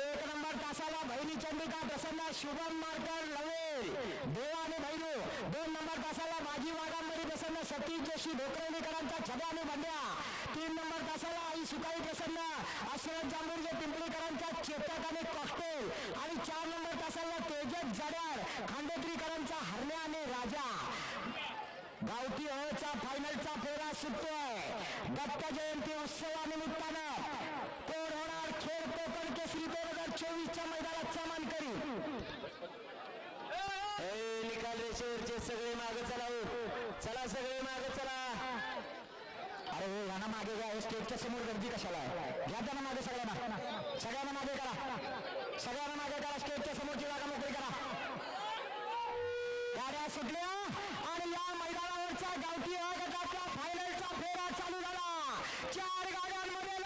एक नंबर तासाला बहिणी चंद्रिका प्रसन्न शुभम मारकर लवे देव आणि भैरू दोन नंबर तासाला बाजी वाघांमध्ये प्रसन्न सतीश जोशी ढोकरेलीकरांचा छब्या आणि बंड्या. तीन नंबर तासाला आई सुकाई प्रसन्न अश्वथ जांभूरजे पिंपळीकरांचा चेतक आणि कॉकटेल आणि चार नंबर तासाला तेजस जड्यार खांडेकरीकरांचा हरण्या आणि राजा. गावठी हळचा फायनलचा फेरा सुटतोय. दत्त जयंती उत्सवानिमित्तानं चोवीसच्या मैदानाचा मानकरी ए, निकाल रेषेवरचे सगळे मागे चला हो. चला सगळे मागे चला. अरे हो यांना मागे घ्या स्टेजच्या समोर गर्दी कशाला घ्या त्यांना मागे सगळ्यांना. सगळ्यांना मागे करा. सगळ्यांना मागे करा स्टेजच्या समोरची जागा मोकळी करा. गाड्या सुटल्या आणि या मैदानावरचा गावठी अ गटाचा फायनलचा फेरा चालू झाला. चार गाड्यांमध्ये